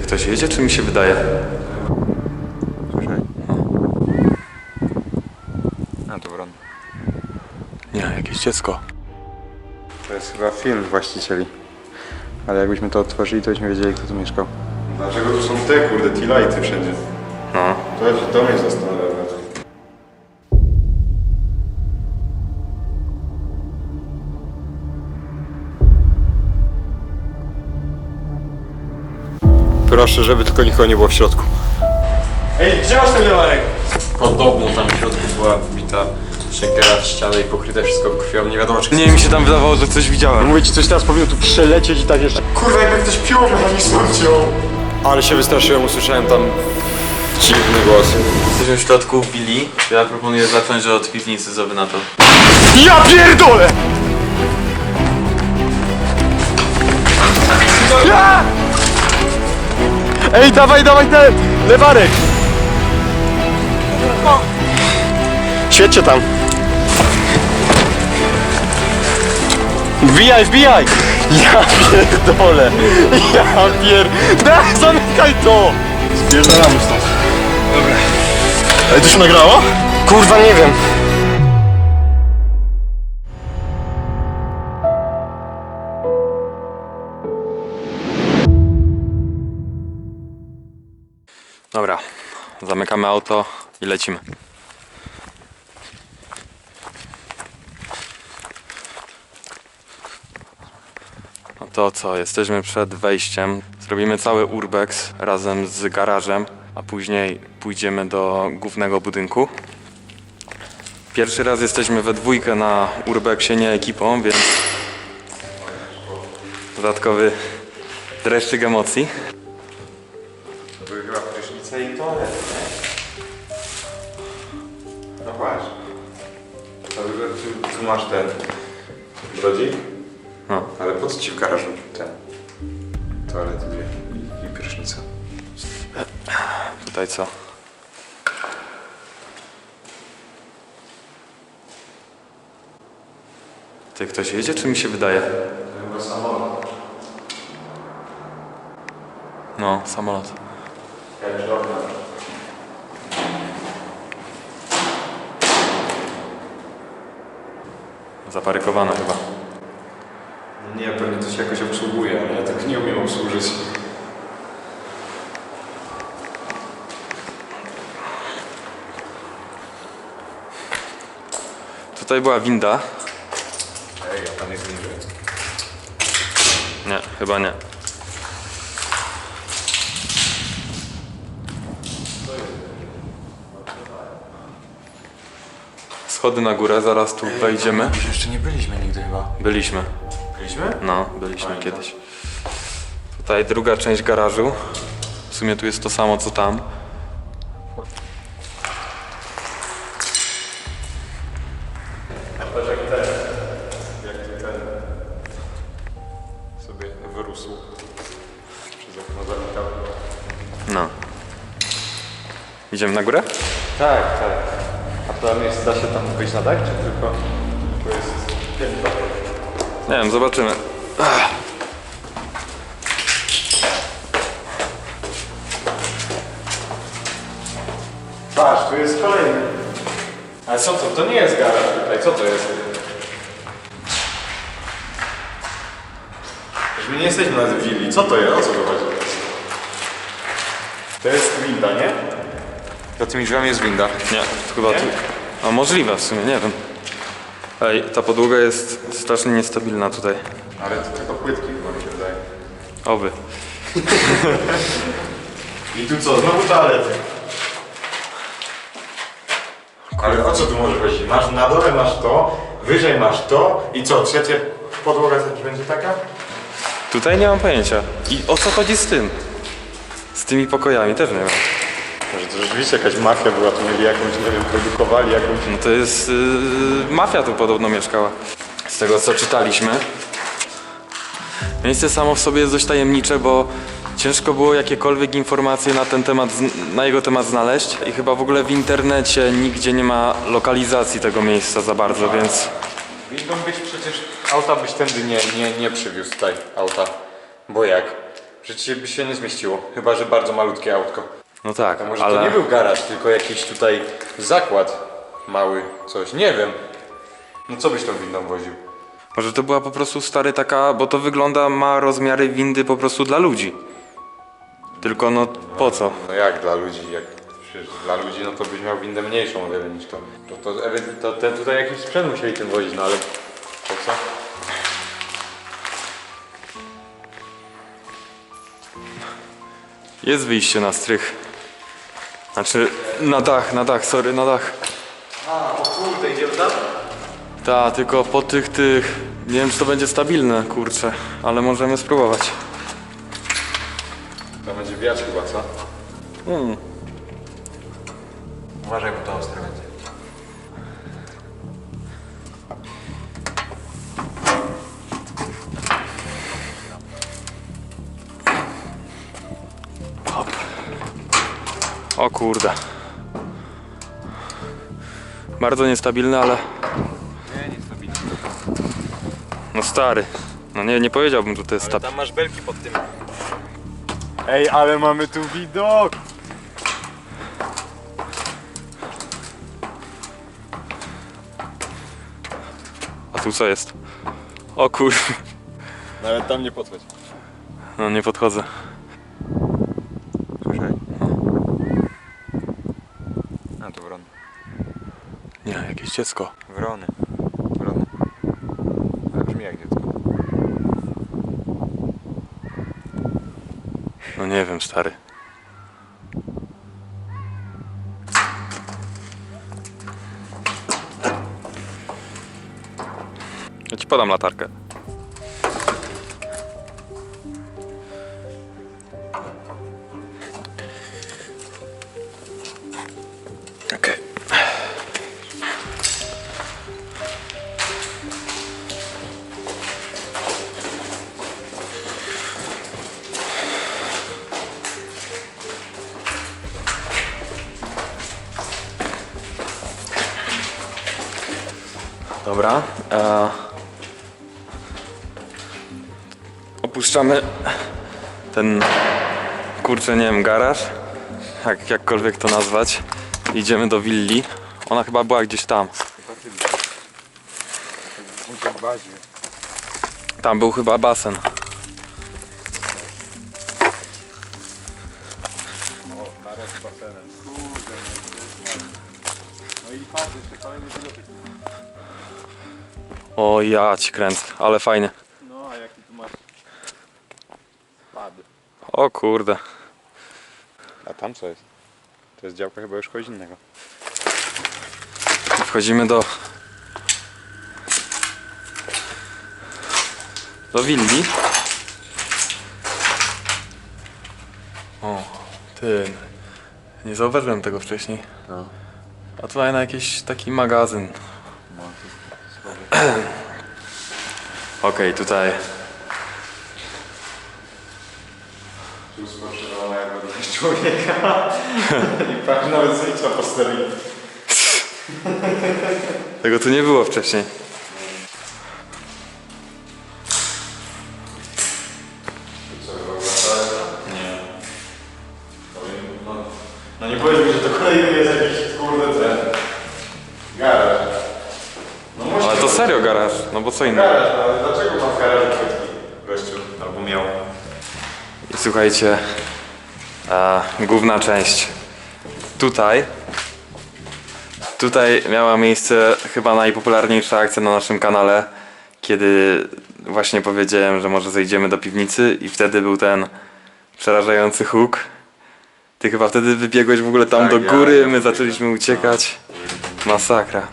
Ty, ktoś jedzie, czy mi się wydaje? Słyszałeś? A, to wron. Nie, jakieś dziecko. To jest chyba film właścicieli. Ale jakbyśmy to otworzyli, to byśmy wiedzieli, kto tu mieszkał. Dlaczego tu są te, kurde, t-lighty wszędzie? No. To, jest, to mnie zastanawia. Proszę, żeby tylko nikogo nie było w środku. Ej, gdzie masz ten lewarek? Podobno tam w środku była wbita siekiera w ścianę i pokryte wszystko krwią. Nie wiadomo czy Nie, mi się tam wydawało, że coś widziałem. Mówię ci, coś teraz powinno tu przelecieć i tak jeszcze... Kurwa, jakby ktoś piłą mechaniczną wziął. Ale się wystraszyłem, usłyszałem tam dziwny głos. Jesteśmy w środku Billy. Ja proponuję zacząć od piwnicy, co wy na to. Ja pierdolę! Ja! Ej, dawaj, dawaj ten! Lewarek! Świećcie tam! Wbijaj, wbijaj! Ja pierdolę! Ja pier... Da, zamykaj to! Spierdalamy stąd. Dobra. Ej, to się nagrało? Kurwa, nie wiem. Zamykamy auto i lecimy. No to co, jesteśmy przed wejściem. Zrobimy cały urbex razem z garażem, a później pójdziemy do głównego budynku. Pierwszy raz jesteśmy we dwójkę na urbexie, nie ekipą, więc dodatkowy dreszczyk emocji. No. Ale po co ci w garażu ten... Toalety dwie i, i prysznica? Tutaj co? Ty ktoś jedzie, czy mi się wydaje? Chyba samolot. No, samolot. Zaparykowane chyba. Się jakoś obsługuje, ale ja tak nie umiem obsłużyć. Tutaj była winda. Ej, a pan jest niżej. Nie, chyba nie. Schody na górę, zaraz tu wejdziemy. Jeszcze nie byliśmy nigdy chyba. Byliśmy. Byliśmy? No, byliśmy kiedyś. Tutaj druga część garażu. W sumie tu jest to samo co tam. Patrz jak ten, jak ten sobie wyrósł przez okno zamykał. No. Idziemy na górę? Tak, tak. A plan jest, da się tam wyjść na dach, czy tylko to jest piętro? Nie wiem, zobaczymy. Patrz, tu jest kolejny. Ale co to? To nie jest garaż tutaj, co to jest? Już my nie jesteśmy na willi, co to jest? O co to chodzi? To jest winda, nie? Za tymi drzwiami jest winda. Nie, to chyba tu. A możliwe w sumie, nie wiem. Ej, ta podłoga jest strasznie niestabilna tutaj. Ale to tylko płytki chyba mi się wydaje. Oby. I tu co? Znowu toalety. Ale o co tu może chodzić? Masz na dole masz to, wyżej masz to i co? Trzecia podłoga też będzie taka? Tutaj nie mam pojęcia. I o co chodzi z tym? Z tymi pokojami też nie wiem. Może to rzeczywiście jakaś mafia była, tu mieli jakąś, nie wiem, produkowali jakąś... No to jest. Yy, mafia tu podobno mieszkała. Z tego co czytaliśmy. Miejsce samo w sobie jest dość tajemnicze, bo ciężko było jakiekolwiek informacje na ten temat, na jego temat znaleźć. I chyba w ogóle w internecie nigdzie nie ma lokalizacji tego miejsca za bardzo, więc. Windą byś przecież auta byś tędy nie, nie, nie przywiózł tutaj auta. Bo jak? Przecież by się nie zmieściło, chyba że bardzo malutkie autko. No tak, A może ale... to nie był garaż, tylko jakiś tutaj zakład mały, coś, nie wiem. No co byś tą windą woził? Może to była po prostu stary taka, bo to wygląda, ma rozmiary windy po prostu dla ludzi. Tylko no po co? No jak dla ludzi, jak przecież dla ludzi, no to byś miał windę mniejszą o wiele niż to. To, to, to, to tutaj jakiś sprzęt musieli tym wozić, no ale po co? Jest wyjście na strych. Znaczy, na dach, na dach, sorry, na dach. A, o kurde, idziemy tam? Ta, tylko po tych, tych... Nie wiem, czy to będzie stabilne, kurczę. Ale możemy spróbować. To będzie wiatr chyba, co? Hmm. Uważaj, bo to ostre będzie. O kurde. Bardzo niestabilny, ale... Nie, nie stabilne. No stary. No nie, nie powiedziałbym, że to jest stabilne. Tam masz belki pod tym. Ej, ale mamy tu widok! A tu co jest? O kur... Nawet tam nie podchodź. No nie podchodzę. Słyszaj? A, to wrony. Nie, jakieś dziecko. Wrony. Wrony. Ale brzmi jak dziecko. No nie wiem, stary. Ja ci podam latarkę. Dobra. E... Opuszczamy ten, kurczę, nie wiem, garaż, jak, jakkolwiek to nazwać. Idziemy do willi. Ona chyba była gdzieś tam. Tam był chyba basen. No i patrz, jeszcze kolejny pilotek. O ja ci kręcę, ale fajnie. No, a jaki tu masz pad? O kurde. A tam co jest? To jest działka chyba już kogoś innego. Wchodzimy do... Do willi. O, ty. Nie zauważyłem tego wcześniej. No. A tutaj na jakiś taki magazyn. Okej, tutaj. Tu spoczywała jak godność człowieka. I patrz, nawet zlicza postawili. Tego tu nie było wcześniej. Co innego. Garaż, no ale dlaczego ma w garażu kwiatki gościu? Albo miał. I słuchajcie, a, główna część. Tutaj, tutaj miała miejsce chyba najpopularniejsza akcja na naszym kanale, kiedy właśnie powiedziałem, że może zejdziemy do piwnicy i wtedy był ten przerażający huk. Ty chyba wtedy wybiegłeś w ogóle tam Tak, do ja- góry, ja my zaczęliśmy uciekać. Masakra.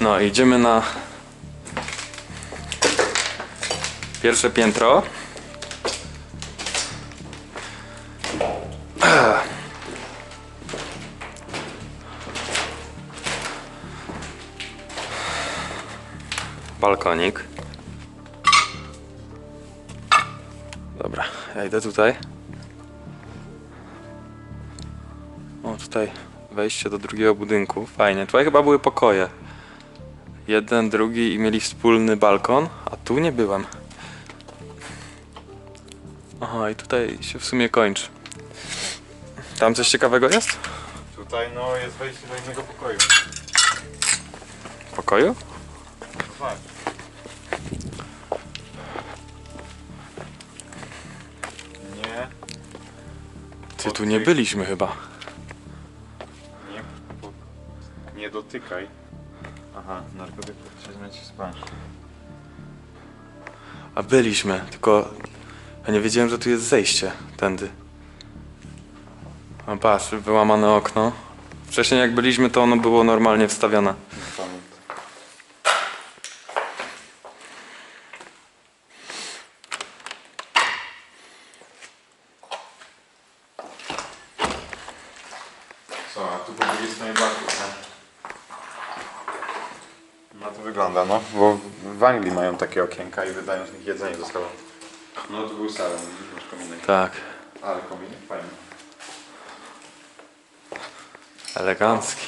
No, idziemy na pierwsze piętro. balkonik. Dobra, ja idę tutaj. O, tutaj wejście do drugiego budynku. Fajnie. Tutaj chyba były pokoje. Jeden, drugi i mieli wspólny balkon, a tu nie byłem. I tutaj się w sumie kończy. Tam coś ciekawego jest? Tutaj no jest wejście do innego pokoju. W pokoju? Tak. Nie, Ty tu nie byliśmy chyba. nie, po, nie dotykaj. Aha, narkotyków trzeba ci spać. A byliśmy, tylko ja nie wiedziałem, że tu jest zejście tędy. A patrz, wyłamane okno. Wcześniej jak byliśmy, to ono było normalnie wstawione. Co, a tu po banku, No to wygląda, no, bo w Anglii mają takie okienka i wydają z nich jedzenie salonu. No to był salon, widzisz, masz kominek. Tak, Ale kominek fajny. elegancki.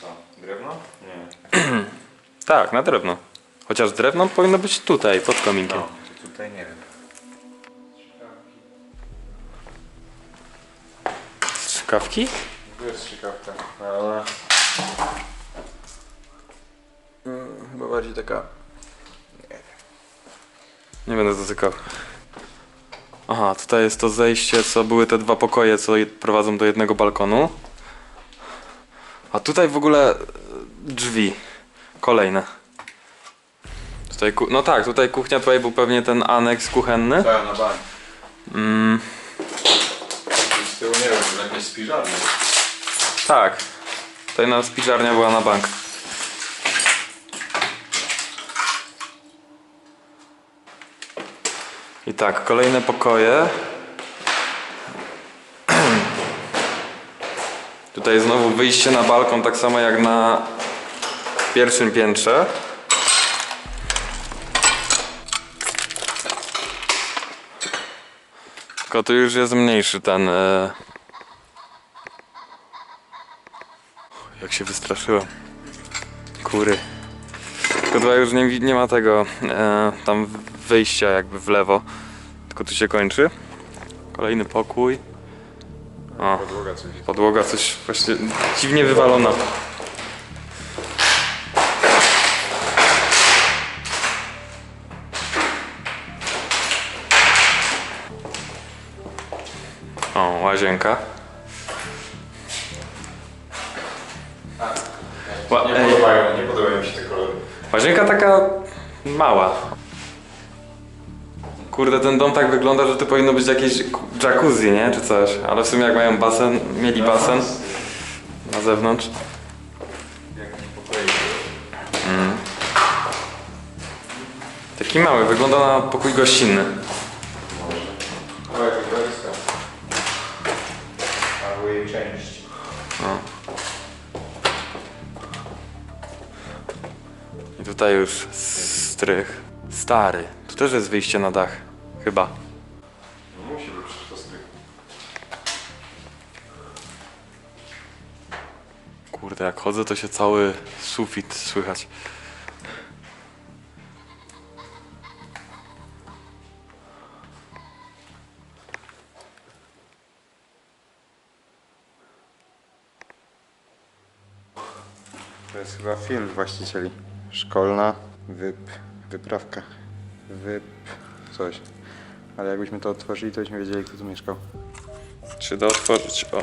Co, drewno? Nie. Tak, na drewno. Chociaż drewno powinno być tutaj, pod kominkiem. No, to tutaj nie wiem. Strzykawki? To jest ciekawka, ale... Chyba bardziej taka... Nie będę dotykał. Aha, tutaj jest to zejście, co były te dwa pokoje, co prowadzą do jednego balkonu. A tutaj w ogóle e, drzwi. Kolejne. Tutaj. No tak, tutaj kuchnia, tutaj był pewnie ten aneks kuchenny. Tak, na bank. Mm, Z tyłu nie wiem, tak. Tutaj na spiżarnia była na bank. I tak, kolejne pokoje. Tutaj znowu wyjście na balkon, tak samo jak na pierwszym piętrze. Tylko tu już jest mniejszy ten. E... Jak się wystraszyłem. Kury. Tylko tutaj już nie, nie ma tego e, tam wyjścia jakby w lewo. Tylko tu się kończy. Kolejny pokój. O, Podłoga coś. podłoga coś właśnie dziwnie wywalona. O, łazienka. Ła, ej, podobają, nie podobają mi się te kolory. Łazienka taka mała. Kurde, ten dom tak wygląda, że to powinno być jakieś jacuzzi, nie? Czy coś. Ale w sumie jak mają basen, mieli basen na zewnątrz. Pokoik. Taki mały, wygląda na pokój gościnny. Już strych. Stary. Tu też jest wyjście na dach. Chyba. No musi być przecież to strych. Kurde, jak chodzę, to się cały sufit słychać. To jest chyba film właścicieli. Szkolna wyp... wyprawka. Wyp... coś. Ale jakbyśmy to otworzyli, to byśmy wiedzieli, kto tu mieszkał. Czy da otworzyć? O.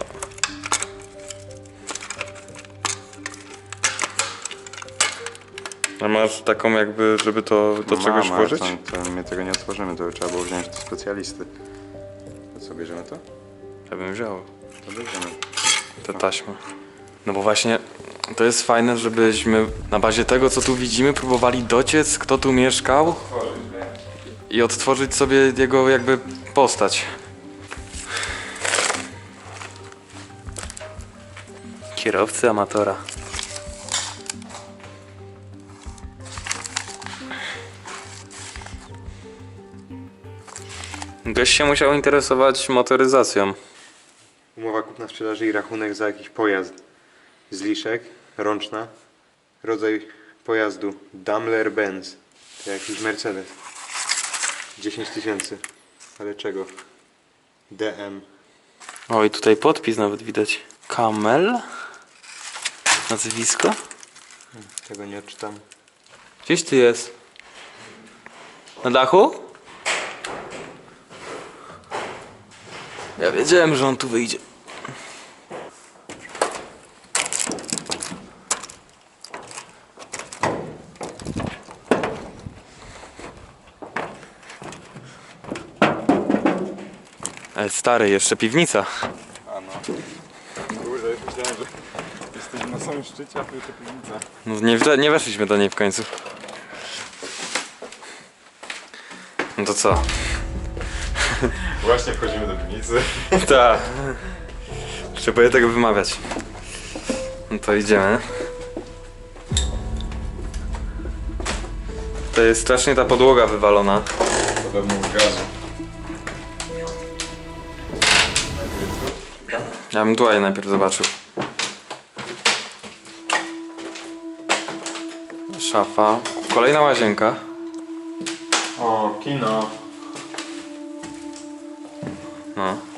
A masz taką jakby, żeby to do czegoś Mama, włożyć? To, to my tego nie otworzymy, to by trzeba było wziąć do specjalisty. To co, bierzemy to? Ja bym wziął To bierzemy. te taśmy. No bo właśnie to jest fajne, żebyśmy na bazie tego, co tu widzimy, próbowali dociec, kto tu mieszkał i odtworzyć sobie jego jakby postać. Kierowcy amatora. Gość się musiał interesować motoryzacją. Umowa kupna sprzedaży i rachunek za jakiś pojazd. Zliszek, rączna. Rodzaj pojazdu Daimler Benz. To jakiś Mercedes. 10 tysięcy. Ale czego? DM. O i tutaj podpis nawet widać. Kamel? Nazwisko? Tego nie odczytam. Gdzieś ty jest? Na dachu? Ja wiedziałem, że on tu wyjdzie. Ale stary, jeszcze piwnica. A no. Kurde, myślałem, że jesteśmy na samym szczycie, a tu jeszcze piwnica. No nie, nie weszliśmy do niej w końcu. No to co? Właśnie wchodzimy do piwnicy. Tak. Boję tego wymawiać. No to idziemy. To jest strasznie ta podłoga wywalona. Podobno z gazu. Ja bym tutaj najpierw zobaczył. Szafa. Kolejna łazienka. O, kino. No.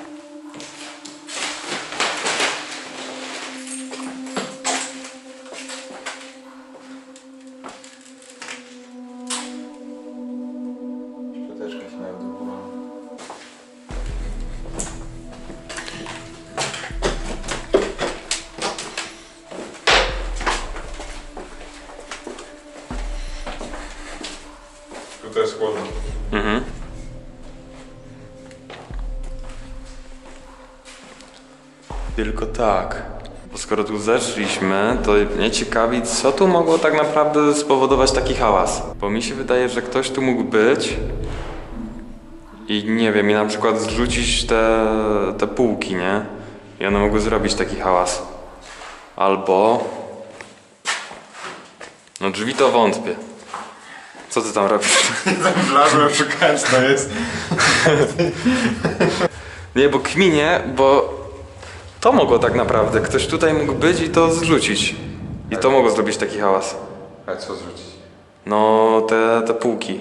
Tak. Bo skoro tu zeszliśmy, to mnie ciekawi, co tu mogło tak naprawdę spowodować taki hałas. Bo mi się wydaje, że ktoś tu mógł być i nie wiem, i na przykład zrzucić te, te półki, nie? I one mogły zrobić taki hałas. Albo... No drzwi to wątpię. Co ty tam robisz? Szukałem co to jest. Nie, bo kminie, bo to mogło tak naprawdę. Ktoś tutaj mógł być i to zrzucić. I to mogło zrobić taki hałas. Ale co zrzucić? No, te, te półki.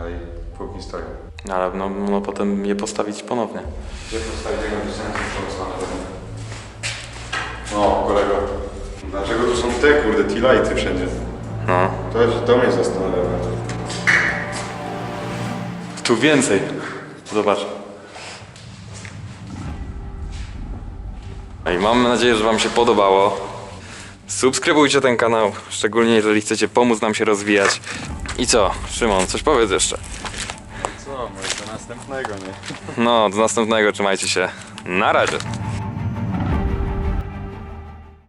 Ale i póki stoją. No, Ale no, no potem je postawić ponownie. Gdzie postawić jego No, kolego. Dlaczego tu są te kurde T-lighty wszędzie? No. To, to mnie zastanawia. Tu więcej. Zobacz. I mam nadzieję, że Wam się podobało. Subskrybujcie ten kanał, szczególnie jeżeli chcecie pomóc nam się rozwijać. I co? Szymon, coś powiedz jeszcze. Co, może do następnego, nie? No, do następnego, trzymajcie się. Na razie.